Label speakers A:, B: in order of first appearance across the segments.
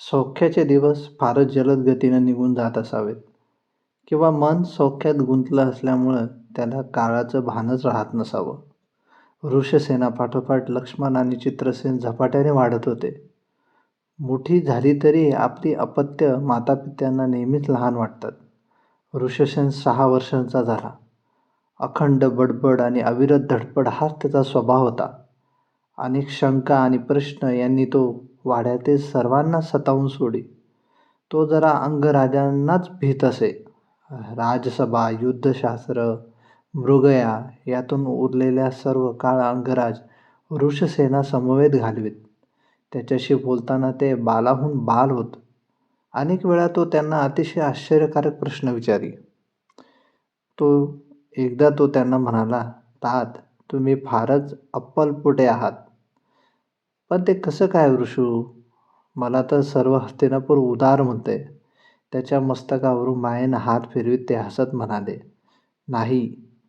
A: सौख्याचे दिवस फारच जलद गतीनं निघून जात असावेत. किंवा मन सौख्यात गुंतलं असल्यामुळं त्याला काळाचं भानच राहत नसावं. ऋषसेनापाठोपाठ लक्ष्मण आणि चित्रसेन झपाट्याने वाढत होते. मोठी झाली तरी आपली अपत्य मातापित्यांना नेहमीच लहान वाटतात. ऋषसेन सहा वर्षांचा झाला. अखंड बडबड आणि अविरत धडपड हाच त्याचा स्वभाव होता. अनेक शंका आणि प्रश्न यांनी तो वाड्यातील सर्वांना सतावून सोडी. तो जरा अंगराजांनाच भीत असे. राजसभा युद्धशास्त्र मृगया यातून उरलेल्या सर्व काळ अंगराज ऋषसेना समवेत घालवीत. त्याच्याशी बोलताना ते बालाहून बाल होत. अनेक वेळा तो त्यांना अतिशय आश्चर्यकारक प्रश्न विचारी. तो एकदा तो त्यांना म्हणाला तात तुम्ही फारच अप्पलपुटे आहात. पण ते कसं काय वृषू मला तर सर्व हस्तिनापूर उदार म्हणते. त्याच्या मस्तकावरून मायेनं हात फिरवीत ते हसत म्हणाले नाही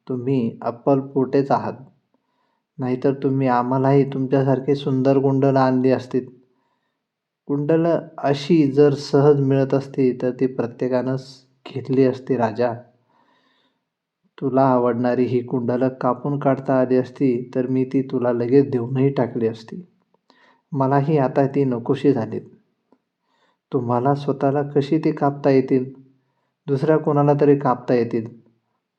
A: तुम्ही अप्पलपोटेच आहात. नाहीतर तुम्ही आम्हालाही तुमच्यासारखी सुंदर कुंडलं आणली असतीत. कुंडलं अशी जर सहज मिळत असती तर ती प्रत्येकानंच घेतली असती राजा. तुला आवडणारी ही कुंडलं कापून काढता आली असती तर मी ती तुला लगेच देऊनही टाकली असती. मलाही आता ती नकोशी झालीत. तुम्हाला स्वतःला कशी ती कापता येतील? दुसऱ्या कोणाला तरी कापता येतील.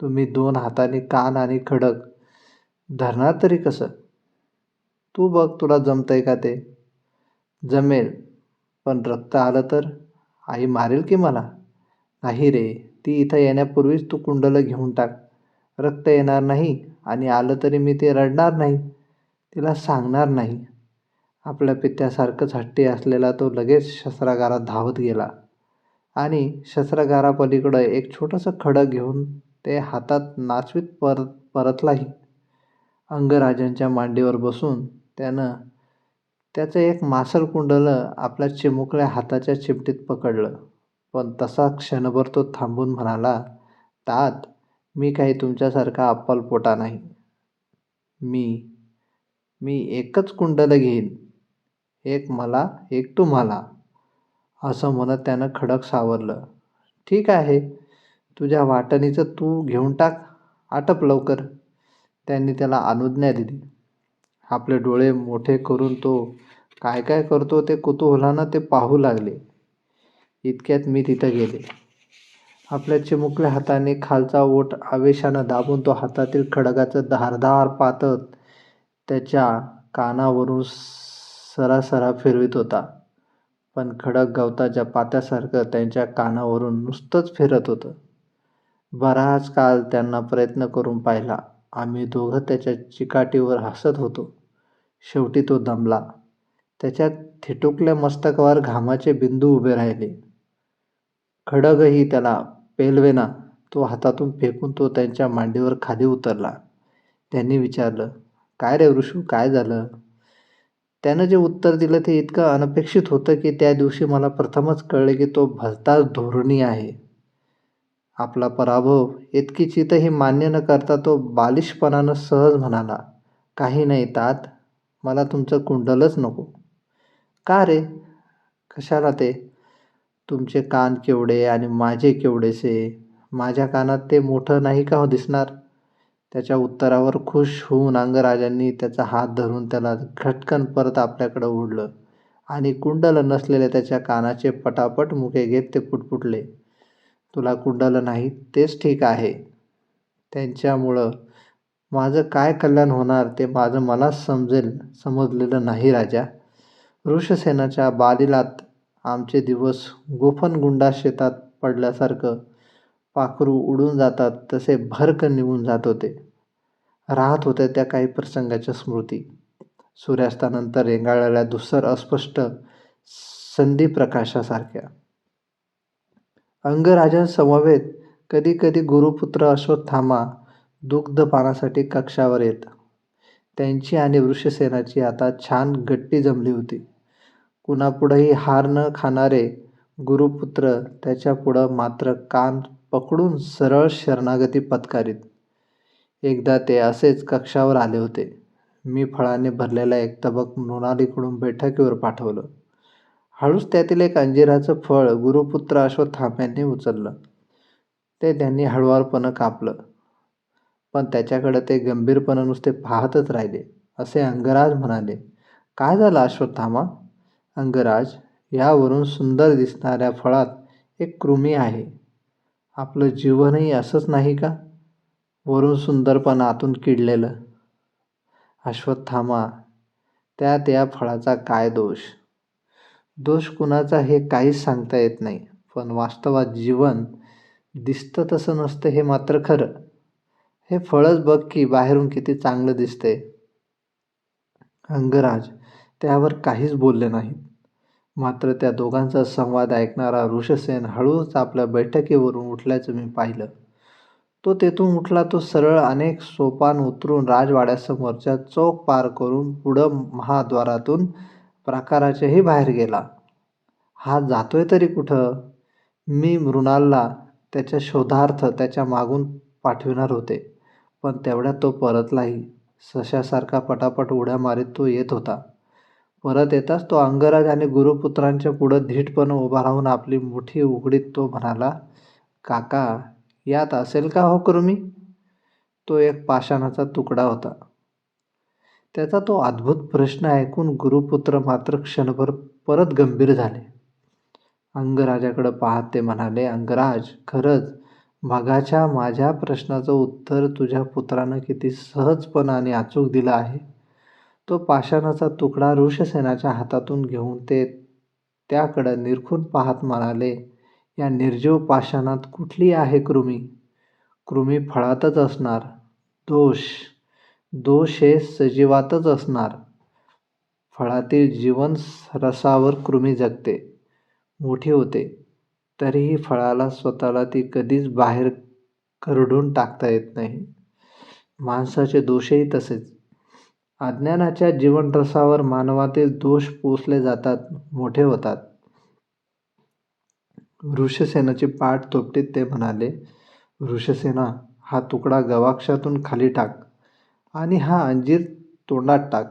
A: तुम्ही दोन हाताने कान आणि खडक. धरणार तरी कसं? तू बघ तुला जमतंय का ते? जमेल. पण रक्त आलं तर? आई मारेल की मला? नाही रे ती इथं येण्यापूर्वीच तू कुंडलं घेऊन टाक. रक्त येणार नाही आणि आलं तरी मी ते रडणार नाही. तिला सांगणार नाही. आपल्या पित्यासारखंच हट्टी असलेला तो लगेच शस्त्रागारात धावत गेला. आणि शस्त्रागारापलीकडं एक छोटंसं खडं घेऊन ते हातात नाचवीत परत परतलाही. अंगराजांच्या मांडीवर बसून त्यानं त्याचं एक मासल कुंडलं आपल्या चिमुकल्या हाताच्या चिमटीत पकडलं. पण तसा क्षणभर तो थांबून म्हणाला तात मी काही तुमच्यासारखा अप्पलपोटा नाही. मी मी एकच कुंडलं घेईन. एक मला एक तुम्हाला असं म्हणत त्यानं खडक सावरलं. ठीक आहे तुझ्या वाटणीचं तू घेऊन टाक आटप लवकर. त्यांनी त्याला अनुज्ञा दिली. आपले डोळे मोठे करून तो काय काय करतो ते कुतूहलानं ते पाहू लागले. इतक्यात मी तिथं गेले. आपल्या चिमुकल्या हाताने खालचा ओठ आवेशानं दाबून तो हातातील खडगाचं धारधार पातत त्याच्या कानावरून सरासरा फिरवित होता. पण खडक गवताच्या पात्यासारखं त्यांच्या कानावरून नुसतंच फिरत होतं. बराच काळ त्यांना प्रयत्न करून पाहिला. आम्ही दोघं त्याच्या चिकाटीवर हसत होतो. शेवटी तो दमला. त्याच्या थिटुकल्या मस्तकावर घामाचे बिंदू उभे राहिले. खडगही त्याला पेलवेना तो हातातून फेकून तो त्यांच्या मांडीवर खाली उतरला. त्यांनी विचारलं काय रे ऋषू काय झालं? त्यानं जे उत्तर दिलं ते इतकं अनपेक्षित होतं की त्या दिवशी मला प्रथमच कळले की तो भलताच धोरणी आहे. आपला पराभव इतकी चितही मान्य न करता तो बालिशपणानं सहज म्हणाला काही नाही तात मला तुमचं कुंडलच नको. का रे? कशाला ते? तुमचे कान केवढे आणि माझे केवढेसे? माझ्या कानात ते मोठं नाही का हो दिसणार? त्याच्या उत्तरावर खुश होऊन अंगराजांनी त्याचा हात धरून त्याला खटकन परत आपल्याकडं ओढलं. आणि कुंडलं नसलेले त्याच्या कानाचे पटापट मुके घेत ते पुटपुटले. तुला कुंडलं नाही तेच ठीक आहे. त्यांच्यामुळं माझं काय कल्याण होणार ते माझं मलाच समजेल समजलेलं नाही राजा. ऋषसेनाच्या बालिलात आमचे दिवस गोफन गुंडा शेतात पडल्यासारखं पाखरू उडून जातात तसे भरक निघून जात होते. राहत होत्या त्या काही प्रसंगाच्या स्मृती. सूर्यास्तानंतर रेंगाळलेल्या दुसर अस्पष्ट संधी प्रकाशासारख्या अंगराजांसमवेत कधी कधी गुरुपुत्र अश्वत्थामा दुग्धपानासाठी कक्षावर येत. त्यांची आणि वृषसेनाची आता छान गट्टी जमली होती. कुणापुढंही हार न खाणारे गुरुपुत्र त्याच्यापुढं मात्र कान पकडून सरळ शरणागती पत्कारीत. एकदा ते असेच कक्षावर आले होते. मी फळाने भरलेला एक तबक मृणालीकडून बैठकीवर पाठवलं. हळूच त्यातील एक अंजिराचं फळ गुरुपुत्र अश्वत्थाम्यांनी उचललं. ते त्यांनी हळुवारपणं कापलं. पण त्याच्याकडे ते गंभीरपणे नुसते पाहतच राहिले. असे अंगराज म्हणाले काय झालं अश्वत्थामा? अंगराज यावरून सुंदर दिसणाऱ्या फळात एक कृमी आहे. आपलं जीवनही असंच नाही का? वरून सुंदर पण आतून किडलेलं. अश्वत्थामा त्यात या फळाचा काय दोष? दोष कुणाचा हे काहीच सांगता येत नाही पण वास्तवात जीवन दिसतं तसं नसतं हे मात्र खरं. हे फळच बघ की बाहेरून किती चांगलं दिसतंय. अंगराज त्यावर काहीच बोलले नाहीत. मात्र त्या दोघांचा संवाद ऐकणारा ऋषसेन हळूच आपल्या बैठकीवरून उठल्याचं मी पाहिलं. तो तेथून उठला तो सरळ अनेक सोपान उतरून राजवाड्यासमोरच्या चौक पार करून पुढं महाद्वारातून प्राकाराच्याही बाहेर गेला. हा जातोय तरी कुठं? मी मृणालला त्याच्या शोधार्थ त्याच्या मागून पाठविणार होते पण तेवढ्यात तो परतलाही. सशासारखा पटापट उड्या मारीत तो येत होता. परत येताच तो अंगराज आणि गुरुपुत्रांच्या पुढं धीटपणे उभा राहून आपली मुठी उघडीत तो म्हणाला काका यात असेल का हो कृमी? तो एक पाषाणाचा तुकडा होता. त्याचा तो अद्भुत प्रश्न ऐकून गुरुपुत्र मात्र क्षणभर परत गंभीर झाले. अंगराजाकडे पाहत ते म्हणाले अंगराज खरंच मगाच्या माझ्या प्रश्नाचं उत्तर तुझ्या पुत्रानं किती सहजपण आणि अचूक दिलं आहे. तो पाषाणाचा तुकडा ऋषसेनाच्या हातातून घेऊन ते त्याकडं निरखून पाहत म्हणाले या निर्जीव पाषाणात कुठली आहे कृमी? कृमी फळातच असणार. दोष. दोष हे सजीवातच असणार. फळातील जीवन रसावर कृमी जगते. मोठी होते. तरीही फळाला स्वतःला ती कधीच बाहेर करडून टाकता येत नाही. माणसाचे दोषही तसेच. अज्ञानाच्या जीवनरसावर मानवातील दोष पोसले जातात मोठे होतात. ऋषसेनाची पाठ तोपटीत ते म्हणाले ऋषसेना हा तुकडा गवाक्षातून खाली टाक आणि हा अंजीर तोंडात टाक.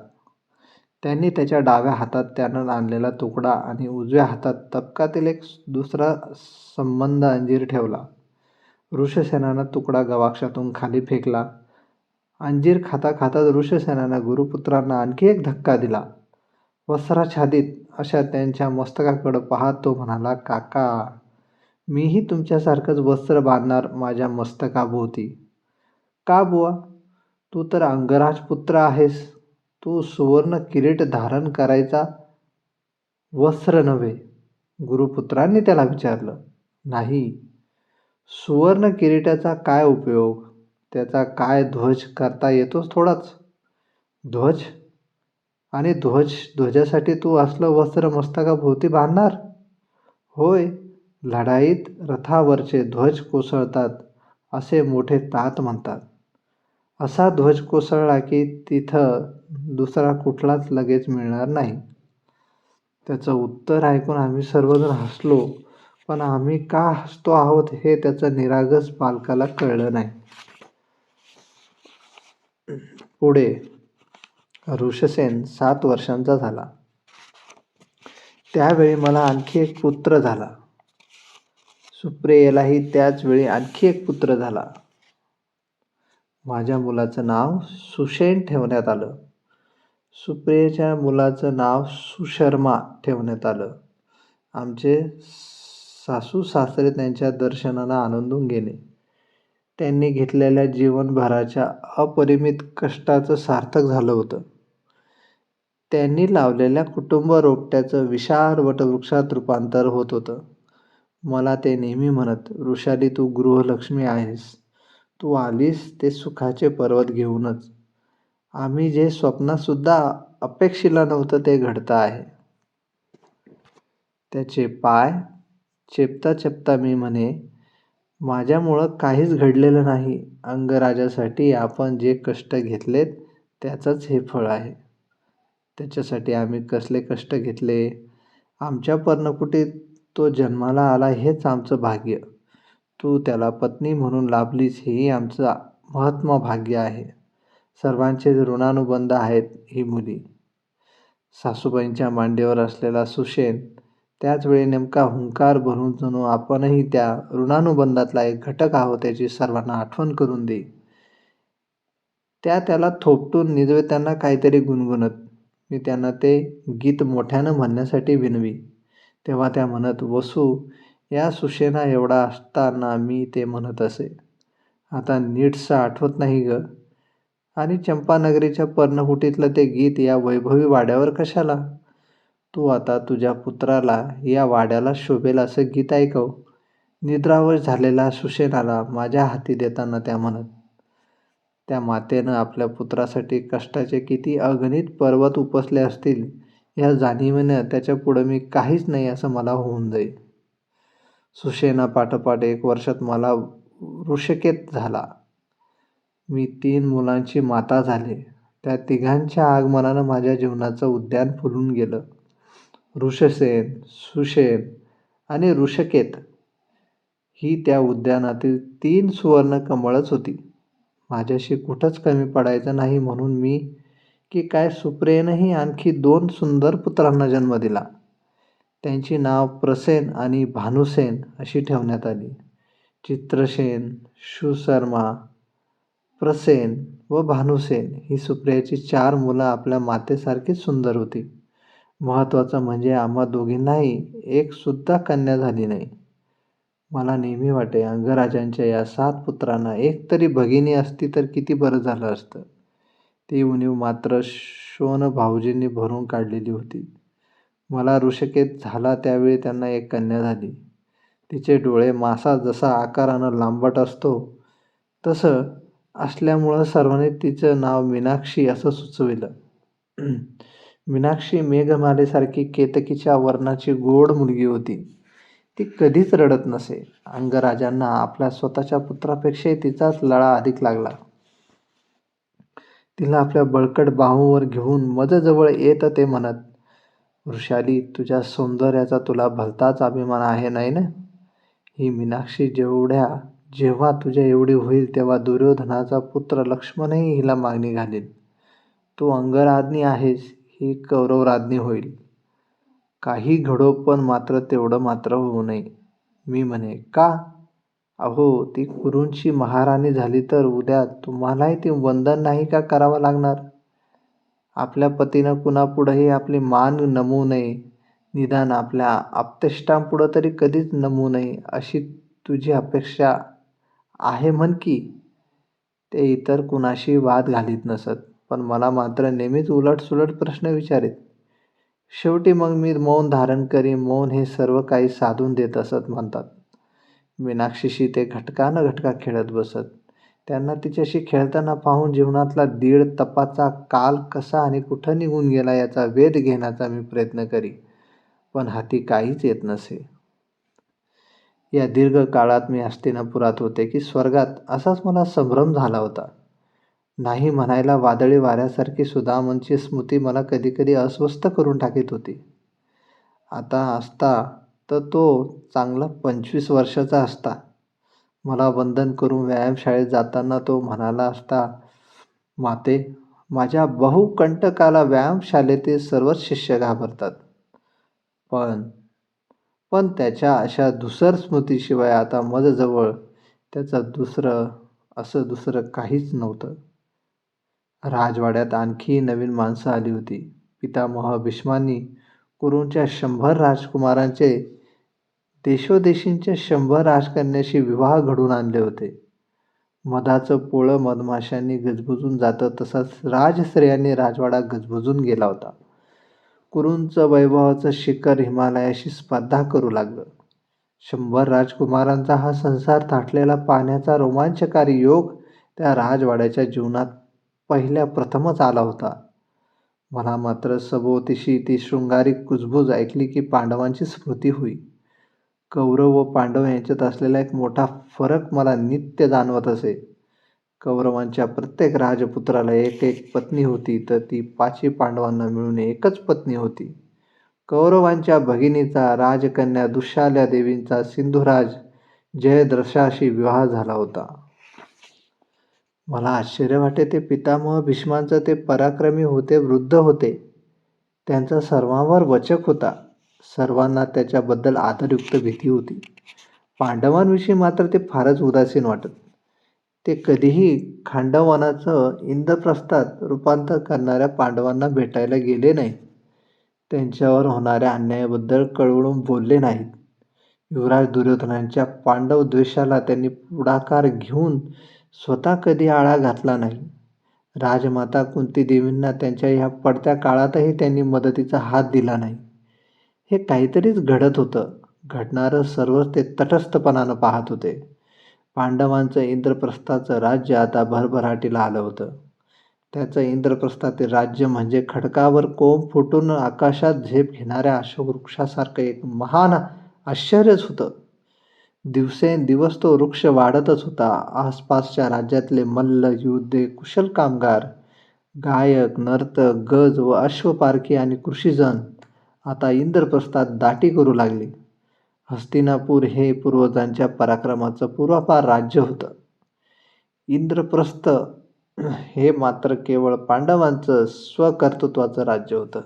A: त्यांनी त्याच्या डाव्या हातात त्यानं आणलेला तुकडा आणि उजव्या हातात तबकातील एक दुसरा संबंध अंजीर ठेवला. ऋषसेनानं तुकडा गवाक्षातून खाली फेकला अंजीर खाता खाता ऋषसेनानं गुरुपुत्रांना आणखी एक धक्का दिला. वस्त्राच्छादित अशा त्यांच्या मस्तकाकडं पाहत तो म्हणाला काका मीही तुमच्यासारखंच वस्त्र बांधणार माझ्या मस्तकाभोवती. का बुवा? तू तर अंगराज पुत्र आहेस. तू सुवर्ण किरीट धारण करायचा वस्त्र नव्हे. गुरुपुत्रांनी त्याला विचारलं नाही सुवर्ण किरीटाचा काय उपयोग? त्याचा काय ध्वज करता येतोच थोडाच? ध्वज? आणि ध्वज ध्वजासाठी तू असलं वस्त्र मस्तकाभोवती बांधणार? होय लढाईत रथावरचे ध्वज कोसळतात असे मोठे तात म्हणतात. असा ध्वज कोसळला की तिथं दुसरा कुठलाच लगेच मिळणार नाही. त्याचं उत्तर ऐकून आम्ही सर्वजण हसलो पण आम्ही का हसतो आहोत हे त्याचं निरागस पालकाला कळलं नाही. पुढे ऋषसेन सात वर्षांचा झाला. त्यावेळी मला आणखी एक पुत्र झाला. सुप्रियेलाही त्याचवेळी आणखी एक पुत्र झाला. माझ्या मुलाचं नाव सुशेन ठेवण्यात आलं. सुप्रियेच्या मुलाचं नाव सुशर्मा ठेवण्यात आलं. आमचे सासू सासरे त्यांच्या दर्शनाला आनंदून गेले. त्यांनी घेतलेल्या जीवनभराच्या अपरिमित कष्टाचं सार्थक झालं होतं. त्यांनी लावलेल्या कुटुंब रोपट्याचं विशाल वटवृक्षात रूपांतर होत होतं. मला ते नेहमी म्हणत ऋषाली तू गृहलक्ष्मी आहेस. तू आलीस ते सुखाचे पर्वत घेऊनच. आम्ही जे स्वप्नातसुद्धा अपेक्षिला नव्हतं ते घडतं आहे. त्याचे पाय चेपता चेपता मी म्हणे माझ्यामुळं काहीच घडलेलं नाही. अंगराजासाठी आपण जे कष्ट घेतलेत त्याचंच हे फळ आहे. त्याच्यासाठी आम्ही कसले कष्ट घेतले? आमच्या पर्णकुटीत तो जन्माला आला हेच आमचं भाग्य. तू त्याला पत्नी म्हणून लाभलीस हेही आमचं महत्म भाग्य आहे. सर्वांचे ऋणानुबंध आहेत ही मुली. सासूबाईंच्या मांडीवर असलेला सुशेन त्याच वेळी नेमका हुंकार भरून जणू आपणही त्या ऋणानुबंधातला एक घटक आहोत याची सर्वांना आठवण करून देई त्या त्याला थोपटून निजवे त्यांना काहीतरी गुणगुणत. मी त्यांना ते गीत मोठ्यानं म्हणण्यासाठी विनवी. तेव्हा त्या म्हणत वसू या सुशेना एवढा असताना मी ते म्हणत असे. आता नीटसं आठवत नाही ग. आणि चंपानगरीच्या पर्णकुटीतलं ते गीत या वैभवी वाड्यावर कशाला? तू आता तुझ्या पुत्राला या वाड्याला शोभेल असं गीत ऐकव. निद्रावश झालेला सुशेनाला माझ्या हाती देताना त्या म्हणत. त्या मातेनं आपल्या पुत्रासाठी कष्टाचे किती अगणित पर्वत उपसले असतील या जाणीवेनं त्याच्या पुढं मी काहीच नाही असं मला होऊन जाईल. सुशेना पाठोपाठ एक वर्षात मला वृषकेत झाला. मी तीन मुलांची माता झाले. त्या तिघांच्या आगमनानं माझ्या जीवनाचं उद्यान फुलून गेलं. ऋषसेन सुशेन आणि ऋषकेत ही त्या उद्यानातील तीन सुवर्ण कमळच होती. माझ्याशी कुठंच कमी पडायचं नाही म्हणून मी की काय सुप्रेनही आणखी दोन सुंदर पुत्रांना जन्म दिला. त्यांची नाव प्रसेन आणि भानुसेन अशी ठेवण्यात आली. चित्रसेन शुशर्मा प्रसेन व भानुसेन ही सुप्रियाची चार मुलं आपल्या मातेसारखीच सुंदर होती. महत्त्वाचं म्हणजे आम्हा दोघींनाही एकसुद्धा कन्या झाली नाही. मला नेहमी वाटे अंगराजांच्या या सात पुत्रांना एक तरी भगिनी असती तर किती बरं झालं असतं. ती उणीव मात्र शोन भाऊजींनी भरून काढलेली होती. मला ऋषिकेत झाला त्यावेळी त्यांना एक कन्या झाली. तिचे डोळे मासा जसा आकारानं लांबट असतो तसं असल्यामुळं सर्वांनी तिचं नाव मीनाक्षी असं सुचविलं. मीनाक्षी मेघमालेसारखी केतकीच्या वर्णाची गोड मुलगी होती. ती कधीच रडत नसे. अंगराजांना आपल्या स्वतःच्या पुत्रापेक्षाही तिचाच लळा अधिक लागला. तिला आपल्या बळकट बाहूवर घेऊन मजजवळ येत ते म्हणत वृषाली तुझ्या सौंदर्याचा तुला भलताच अभिमान आहे नाही ना? ही मीनाक्षी जेवढ्या जेव्हा तुझ्या एवढी होईल तेव्हा दुर्योधनाचा पुत्र लक्ष्मणही हिला मागणी घालील तू अंगराज्ञी आहेस. ही कौरवराज्ञी होईल. काही घडो पण मात्र तेवढं मात्र होऊ नये. मी म्हणे का? अहो ती कुरूंची महाराणी झाली तर उद्या तुम्हालाही ती वंदन नाही का करावं लागणार? आपल्या पतीनं कुणापुढंही आपली मान नमवू नये. निदान आपल्या आप्तेष्टांपुढं तरी कधीच नमवू नये अशी तुझी अपेक्षा आहे म्हण की. ते इतर कुणाशी वाद घालीत नसत. पण मला मात्र नेहमीच उलटसुलट प्रश्न विचारित. शेवटी मग मी मौन धारण करी मौन हे सर्व काही साधून देत असत म्हणतात. मीनाक्षीशी ते घटकानं घटका खेळत बसत. त्यांना तिच्याशी खेळताना पाहून जीवनातला दीड तपाचा काल कसा आणि कुठं निघून गेला याचा वेध घेण्याचा मी प्रयत्न करी पण हाती काहीच येत नसे. या दीर्घ काळात मी हस्तिनापुरात होते की स्वर्गात असाच मला संभ्रम झाला होता. नाही म्हणायला वादळी वाऱ्यासारखी सुदामांची स्मृती मला कधीकधी अस्वस्थ करून टाकीत होती. आता असता तर तो चांगला पंचवीस वर्षाचा असता. मला वंदन करून व्यायामशाळेत जाताना तो म्हणाला असता माते माझ्या बहुकंटकाला व्यायामशाळेतील सर्वच शिष्य घाबरतात. पण पण त्याच्या अशा दुसर स्मृतीशिवाय आता मजजवळ त्याचं दुसरं असं दुसरं काहीच नव्हतं. राजवाड्यात आणखी नवीन माणसं आली होती. पितामह भीष्मांनी कुरूंच्या शंभर राजकुमारांचे देशोदेशींच्या शंभर राजकन्याशी विवाह घडून आणले होते. मधाचं पोळं मधमाशांनी गजबजून जातं तसंच राजश्रेयांनी राजवाडा गजबजून गेला होता. कुरूंचं वैभवाचं शिखर हिमालयाशी स्पर्धा करू लागलं. शंभर राजकुमारांचा हा संसार थाटलेला पाहण्याचा रोमांचकारी योग त्या राजवाड्याच्या जीवनात पहिल्या प्रथमच आला होता. मला मात्र सभोवतीशी ती शृंगारिक कुजबूज ऐकली की पांडवांची स्मृती होई. कौरव व पांडव यांच्यात असलेला एक मोठा फरक मला नित्य जाणवत असे. कौरवांच्या प्रत्येक राजपुत्राला एक एक पत्नी होती तर ती पाचही पांडवांना मिळून एकच पत्नी होती. कौरवांच्या भगिनीचा राजकन्या दुशाल्या देवींचा सिंधुराज जयद्रशाशी विवाह झाला होता. मला आश्चर्य वाटे ते पितामह भीष्मांचं ते पराक्रमी होते वृद्ध होते. त्यांचा सर्वांवर वचक होता. सर्वांना त्याच्याबद्दल आदरयुक्त भीती होती. पांडवांविषयी मात्र ते फारच उदासीन वाटत. ते कधीही खांडवनाचं इंद्रप्रस्थात रूपांतर करणाऱ्या पांडवांना भेटायला गेले नाही त्यांच्यावर होणाऱ्या अन्यायाबद्दल कळवळून बोलले नाहीत. युवराज दुर्योधनांच्या पांडव द्वेषाला त्यांनी पुढाकार घेऊन स्वतः कधी आळा घातला नाही. राजमाता कुंतीदेवींना त्यांच्या ह्या पडत्या काळातही त्यांनी मदतीचा हात दिला नाही. हे काहीतरीच घडत होतं. घडणारं सर्वच ते तटस्थपणानं पाहत होते. पांडवांचं इंद्रप्रस्थाचं राज्य आता भरभराटीला आलं होतं. त्याचं इंद्रप्रस्थातील राज्य म्हणजे खडकावर कोंब फुटून आकाशात झेप घेणाऱ्या अशोकवृक्षासारखं एक महान आश्चर्यच होतं. दिवसेंदिवस तो वृक्ष वाढतच होता. आसपासच्या राज्यातले मल्ल योद्धे कुशल कामगार गायक नर्तक गज व अश्वपारखी आणि कृषीजन आता इंद्रप्रस्थात दाटी करू लागले. हस्तिनापूर हे पूर्वजांच्या पराक्रमाचं पूर्वापार राज्य होतं. इंद्रप्रस्थ हे मात्र केवळ पांडवांचं स्वकर्तृत्वाचं राज्य होतं.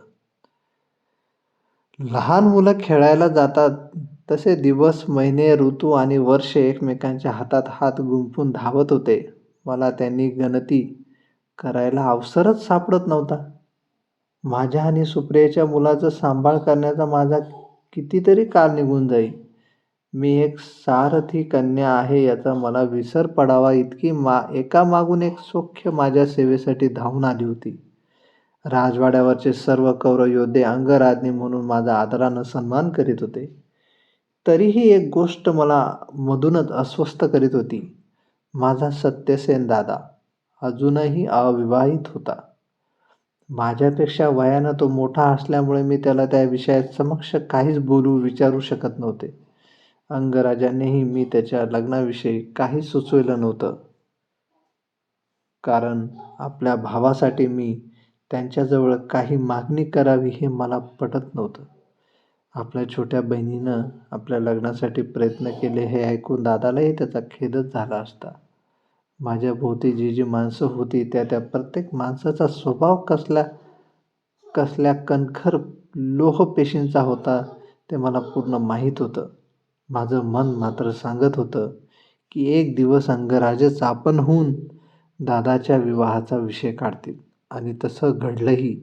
A: लहान मुलं खेळायला जातात तसे दिवस महिने ऋतू आणि वर्षे एकमेकांच्या हातात हात गुंफून धावत होते. मला त्यांनी गणती करायला अवसरच सापडत नव्हता. माझ्या आणि सुप्रियाच्या मुलाचा सांभाळ करण्याचा माझा कितीतरी काळ निघून जाई. मी एक सारथी कन्या आहे याचा मला विसर पडावा इतकी मा एका मागून एक सौख्य माझ्या सेवेसाठी धावून आली होती. राजवाड्यावरचे सर्व कौरव योद्धे अंगराज्ञी म्हणून माझा आदरानं सन्मान करीत होते. तरीही एक गोष्ट मला मधूनच अस्वस्थ करीत होती. माझा सत्यसेन दादा अजूनही अविवाहित होता. माझ्यापेक्षा वयानं तो मोठा असल्यामुळे मी त्याला त्या विषयात समक्ष काहीच बोलू विचारू शकत नव्हते. अंगराजानेही मी त्याच्या लग्नाविषयी काही सुचवलं नव्हतं. कारण आपल्या भावासाठी मी त्यांच्याजवळ काही मागणी करावी हे मला पटत नव्हतं. आपल्या छोट्या बहिणीनं आपल्या लग्नासाठी प्रयत्न केले हे ऐकून दादालाही त्याचा खेदच झाला असता. माझ्या भोवती जी जी माणसं होती त्या त्या प्रत्येक माणसाचा स्वभाव कसल्या कसल्या कणखर लोहपेशींचा होता ते मला पूर्ण माहीत होतं. माझं मन मात्र सांगत होतं की एक दिवस अंगराजच आपण होऊन दादाच्या विवाहाचा विषय काढतील. आणि तसं घडलंही.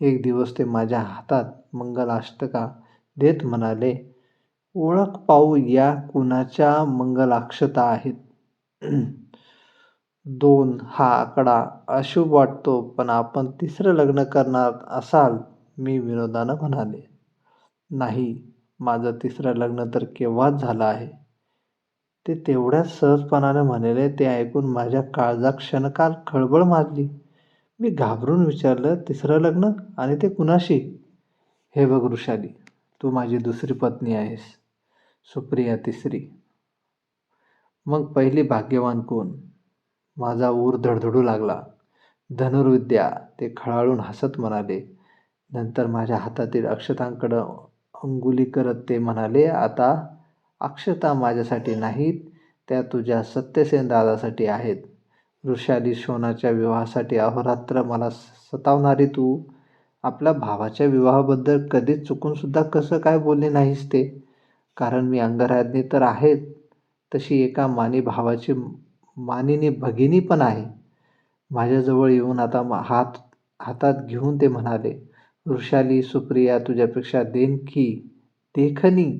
A: एक दिवस ते माझ्या हातात मंगलाष्टका देत म्हणाले ओळख पाहू या कुणाच्या मंगलाक्षता आहेत. दोन हा आकडा अशुभ वाटतो पण आपण तिसरं लग्न करणार असाल मी विनोदानं म्हणाले. नाही माझं तिसरं लग्न तर केव्हाच झालं आहे. ते तेवढ्याच सहजपणाने म्हणाले ते ऐकून माझ्या काळजा क्षणकाल खळबळ माजली. मी घाबरून विचारलं तिसरं लग्न? आणि ते कुणाशी? हे बघ वृषाली तू माझी दुसरी पत्नी आहेस. सुप्रिया तिसरी. मग पहिली भाग्यवान कोण? माझा ऊर धडधडू लागला. धनुर्विद्या ते खळाळून हसत म्हणाले. नंतर माझ्या हातातील अक्षतांकडं अंगुली करत ते म्हणाले आता अक्षता माझ्यासाठी नाहीत त्या तुझ्या सत्यसेन दादासाठी आहेत. वृषाली शोनाच्या विवाहासाठी अहोरात्र मला सतावणारी तू. आपल्या भावाच्या विवाहाबद्दल कधीच चुकूनसुद्धा कसं काय बोलले नाहीस ते? कारण मी अंगराज्ञी तर आहेत तशी एका मानी भावाची मानिनी भगिनी पण आहे. माझ्याजवळ येऊन आता हात हातात घेऊन ते म्हणाले वृषाली सुप्रिया तुझ्यापेक्षा देणकी देखणी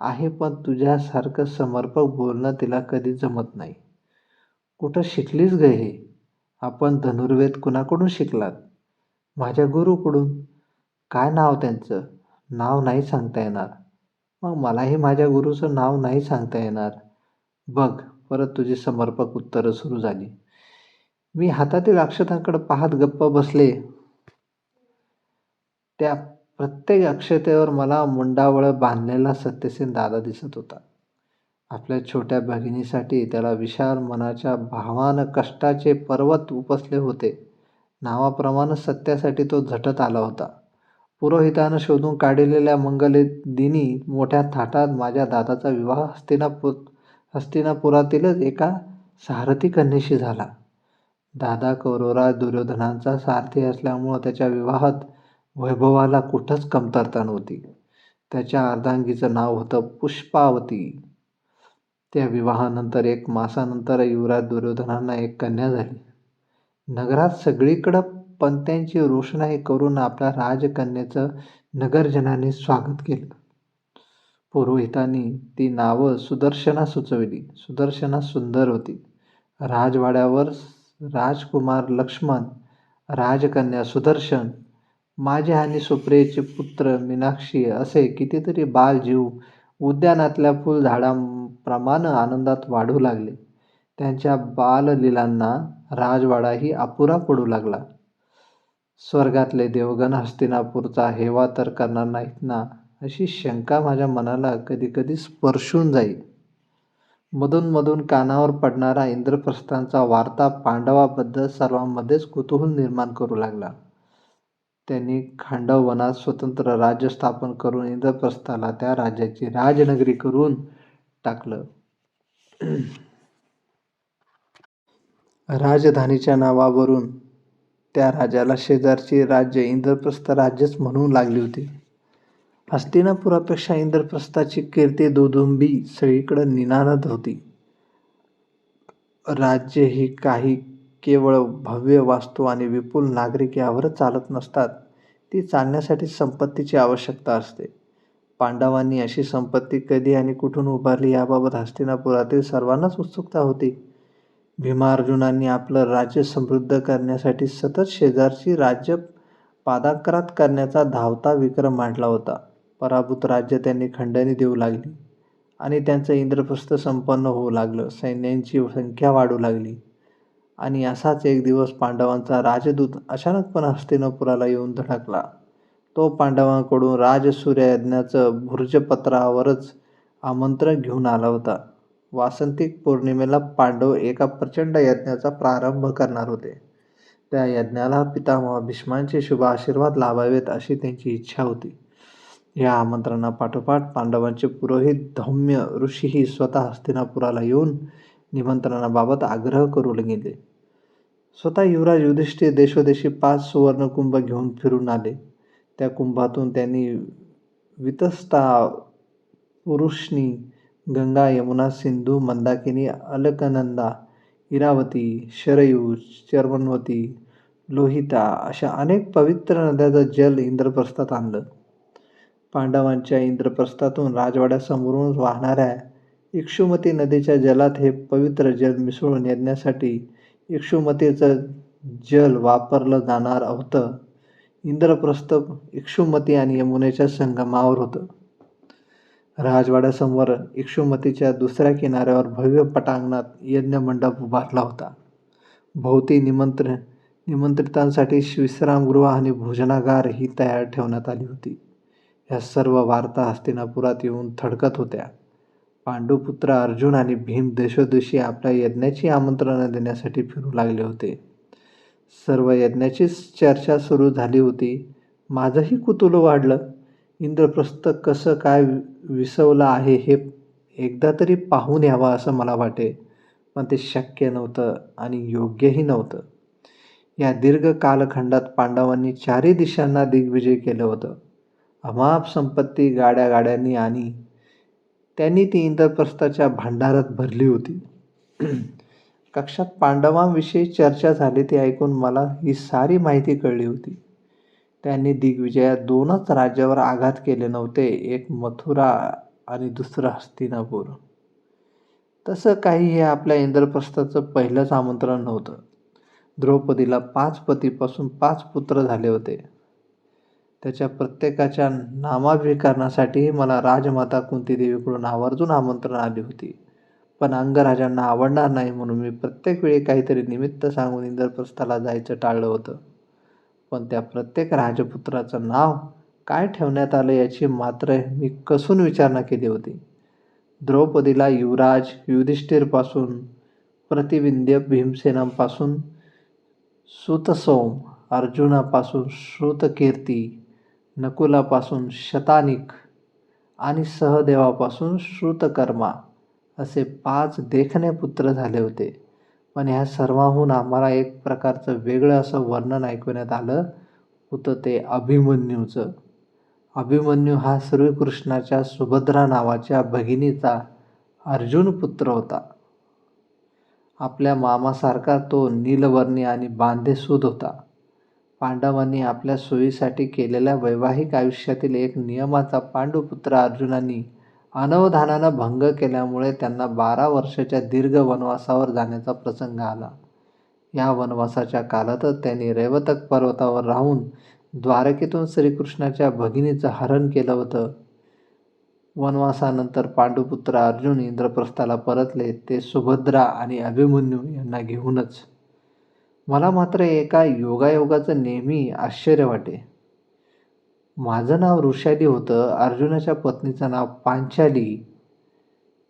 A: आहे पण तुझ्यासारखं समर्पक बोलणं तिला कधी जमत नाही. कुठं शिकलीस ग हे? आपण धनुर्वेद कुणाकडून शिकलात? माझ्या गुरुकडून? काय नाव त्यांचं? नाव नाही सांगता येणार. मग मलाही माझ्या गुरुचं नाव नाही सांगता येणार. बघ परत तुझी समर्पक उत्तरं सुरू झाली. मी हातातील अक्षतांकडे पाहत गप्प बसले. त्या प्रत्येक अक्षतेवर मला मुंडावळ बांधलेला सत्यसेन दादा दिसत होता. आपल्या छोट्या भगिनीसाठी त्याला विशाल मनाच्या भावानं कष्टाचे पर्वत उपसले होते. नावाप्रमाणे सत्यासाठी तो झटत आला होता. पुरोहितानं शोधून काढलेल्या मंगले दिनी मोठ्या थाटात माझ्या दादाचा विवाह हस्तिनापूर हस्तिनापुरातीलच एका सारथी कन्येशी झाला. दादा कौरवराज दुर्योधनांचा सारथी असल्यामुळं त्याच्या विवाहात वैभवाला कुठंच कमतरता नव्हती. त्याच्या अर्धांगीचं नाव होतं पुष्पावती. त्या विवाहानंतर एक मासानंतर युवराज दुर्योधनांना एक कन्या झाली. नगरात सगळीकडं पंत्यांची रोषणाई करून आपल्या राजकन्येचं नगरजनांनी स्वागत केलं. पुरोहितांनी ती नावं सुदर्शना सुचविली. सुदर्शना सुंदर होती. राजवाड्यावर राजकुमार लक्ष्मण राजकन्या सुदर्शन माझे आणि सुप्रियेचे पुत्र मीनाक्षी असे कितीतरी बालजीव उद्यानातल्या फुलझाडांप्रमाणे आनंदात वाढू लागले. त्यांच्या बाललीलांना राजवाडाही अपुरा पडू लागला. स्वर्गातले देवगण हस्तिनापूरचा हेवा तर करणार नाहीत ना अशी शंका माझ्या मनाला कधीकधी स्पर्शून जाई मधून मधून कानावर पडणारा इंद्रप्रस्थांचा वार्ता पांडवाबद्दल सर्वांमध्येच कुतूहल निर्माण करू लागला. त्यांनी खांडववनात स्वतंत्र राज्य स्थापन करून इंद्रप्रस्थाला त्या राज्याची राजनगरी करून टाकलं. राजधानीच्या नावावरून त्या राजाला शेजारचे राज्य इंद्रप्रस्थ राज्यच म्हणू लागली होती. हस्तिनापुरापेक्षा इंद्रप्रस्थाची कीर्ती दुदुंबी सगळीकडं निनादत होती. राज्य ही काही केवळ भव्य वास्तू आणि विपुल नागरिक यावरच चालत नसतात. ती चालण्यासाठी संपत्तीची आवश्यकता असते. पांडवांनी अशी संपत्ती कधी आणि कुठून उभारली याबाबत हस्तिनापुरातील सर्वांनाच उत्सुकता होती. भीमार्जुनांनी आपलं राज्य समृद्ध करण्यासाठी सतत शेजारची राज्य पादाक्रात करण्याचा धावता विक्रम मांडला होता. पराभूत राज्य त्यांनी खंडणी देऊ लागली आणि त्यांचं इंद्रप्रस्थ संपन्न होऊ लागलं. सैन्यांची संख्या वाढू लागली आणि असाच एक दिवस पांडवांचा राजदूत अचानकपणे हस्तिनापुराला येऊन धडकला. तो पांडवांकडून राजसूर्य यज्ञाचं भुर्जपत्रावरच आमंत्रण घेऊन आला होता. वासंतिक पौर्णिमेला पांडव एका प्रचंड यज्ञाचा प्रारंभ करणार होते. त्या यज्ञाला पितामह भीष्मांचे शुभ आशीर्वाद लाभावेत अशी त्यांची इच्छा होती. या आमंत्रणापाठोपाठ पांडवांचे पुरोहित धौम्य ऋषीही स्वतः हस्तिनापुराला येऊन निमंत्रणाबाबत आग्रह करू गेले स्वतः युवराज युधिष्ठिर देशोदेशी पाच सुवर्णकुंभ घेऊन फिरून आले. त्या कुंभातून त्यांनी वितस्ता पुरुषनी गंगा यमुना सिंधू मंदाकिनी अलकनंदा इरावती शरयू चर्मनवती लोहिता अशा अनेक पवित्र नद्याचं जल इंद्रप्रस्थात आणलं. पांडवांच्या इंद्रप्रस्थातून राजवाड्यासमोरून वाहणाऱ्या इक्षुमती नदीच्या जलात हे पवित्र जल मिसळून येण्यासाठी इक्षुमतीचं जल वापरलं जाणार होतं. इंद्रप्रस्थ इक्षुमती आणि यमुनेच्या संगमावर होतं. राजवाड्यासमोर इक्षुमतीच्या दुसऱ्या किनाऱ्यावर भव्य पटांगणात यज्ञमंडप उभारला होता. भोवती निमंत्र निमंत्रितांसाठी विश्रामगृह आणि भोजनागार ही तयार ठेवण्यात आली होती. ह्या सर्व वार्ता हस्तिनापुरात येऊन थडकत होत्या. पांडुपुत्र अर्जुन आणि भीम देशोदेशी आपल्या यज्ञाची आमंत्रणं देण्यासाठी फिरू लागले होते. सर्व यज्ञाचीच चर्चा सुरू झाली होती. माझंही कुतूहल वाढलं. इंद्रप्रस्थ कसं काय विसवलं आहे हे एकदा तरी पाहून यावं असं मला वाटे. पण ते शक्य नव्हतं आणि योग्यही नव्हतं. या दीर्घ कालखंडात पांडवांनी चारही दिशांना दिग्विजय केलं होतं. अमाप संपत्ती गाड्या गाड्यांनी आणि त्यांनी ती इंद्रप्रस्थाच्या भांडारात भरली होती. कक्षात पांडवांविषयी चर्चा झाली ती ऐकून मला ही सारी माहिती कळली होती. त्यांनी दिग्विजयात दोनच राज्यावर आघात केले नव्हते एक मथुरा आणि दुसरं हस्तिनापूर. तसं काही हे आपल्या इंद्रप्रस्थाचं पहिलंच आमंत्रण नव्हतं. द्रौपदीला पाच पतीपासून पाच पुत्र झाले होते. त्याच्या प्रत्येकाच्या नामाभिकरणासाठी मला राजमाता कुंतीदेवीकडून आवर्जून आमंत्रण आली होती. पण अंगराजांना आवडणार नाही म्हणून मी प्रत्येक वेळी काहीतरी निमित्त सांगून इंद्रप्रस्थाला जायचं टाळलं होतं. पण त्या प्रत्येक राजपुत्राचं नाव काय ठेवण्यात आलं याची मात्र मी कसून विचारणा केली होती. द्रौपदीला युवराज युधिष्ठिरपासून प्रतिविंध्य भीमसेनापासून सुतसोम अर्जुनापासून श्रुतकीर्ती नकुलापासून शतानिक आणि सहदेवापासून श्रुतकर्मा असे पाच देखणे पुत्र झाले होते. पण ह्या सर्वांहून आम्हाला एक प्रकारचं वेगळं असं वर्णन ऐकवण्यात आलं होतं ते अभिमन्यूचं अभिमन्यू हा श्रीकृष्णाच्या सुभद्रा नावाच्या भगिनीचा अर्जुन पुत्र होता. आपल्या मामासारखा तो नीलवर्णी आणि बांधेसूद होता. पांडवांनी आपल्या सोयीसाठी केलेल्या वैवाहिक आयुष्यातील एक नियमाचा पांडुपुत्र अर्जुनांनी अनवधानानं भंग केल्यामुळे त्यांना बारा वर्षाच्या दीर्घ वनवासावर जाण्याचा प्रसंग आला. या वनवासाच्या काळातच त्यांनी रैवतक पर्वतावर राहून द्वारकेतून श्रीकृष्णाच्या भगिनीचं हरण केलं होतं. वनवासानंतर पांडुपुत्र अर्जुन इंद्रप्रस्थाला परतले ते सुभद्रा आणि अभिमन्यू यांना घेऊनच. मला मात्र एका योगायोगाचं नेहमी आश्चर्य वाटे. माझं नाव ऋषाली होतं. अर्जुनाच्या पत्नीचं नाव पांचाली.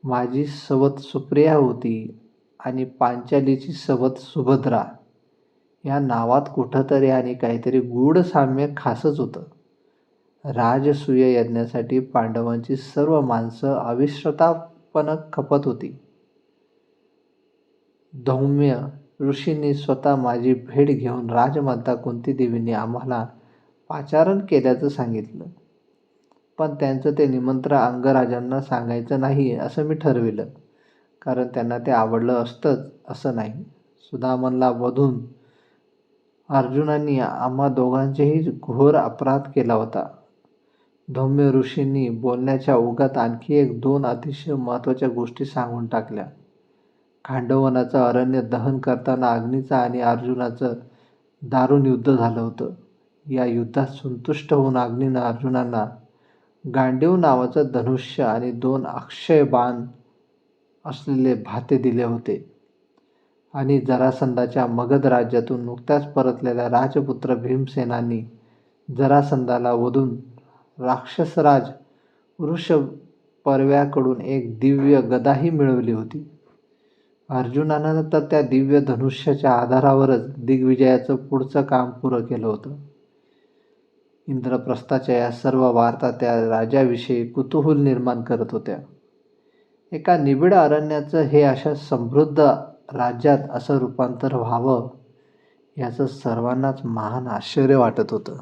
A: माझी सवत सुप्रिया होती आणि पांचालीची सवत सुभद्रा. या नावात कुठंतरी आणि काहीतरी गूढ साम्य खासच होतं. राजसूय यज्ञासाठी पांडवांची सर्व माणसं अविश्रतापणं खपत होती. धौम्य ऋषींनी स्वतः माझी भेट घेऊन राजमाता कुंती देवींनी आम्हाला पाचारण केल्याचं सांगितलं. पण त्यांचं ते निमंत्रण अंगराजांना सांगायचं नाही असं मी ठरविलं. कारण त्यांना ते आवडलं असतंच असं नाही. सुदामनला वधून अर्जुनांनी आम्हा दोघांचेही घोर अपराध केला होता. धौम्य ऋषींनी बोलण्याच्या ओघात आणखी एक दोन अतिशय महत्त्वाच्या गोष्टी सांगून टाकल्या. खांडवनाचं अरण्य दहन करताना अग्नीचं आणि अर्जुनाचं दारुण युद्ध झालं होतं. या युद्धात संतुष्ट होऊन अग्नीनं अर्जुनांना गांडीव नावाचं धनुष्य आणि दोन अक्षय बाण असलेले भाते दिले होते. आणि जरासंधाच्या मगध राज्यातून नुकत्याच परतलेल्या राजपुत्र भीमसेनांनी जरासंधाला वधून राक्षसराज वृषपर्व्याकडून एक दिव्य गदाही मिळवली होती. अर्जुनानं तर त्या दिव्य धनुष्याच्या आधारावरच दिग्विजयाचं पुढचं काम पुरं केलं होतं. इंद्रप्रस्थाच्या या सर्व वार्ता त्या राजाविषयी कुतूहल निर्माण करत होत्या. एका निबिड अरण्याचं हे अशा समृद्ध राज्यात असं रूपांतर व्हावं याचं सर्वांनाच महान आश्चर्य वाटत होतं.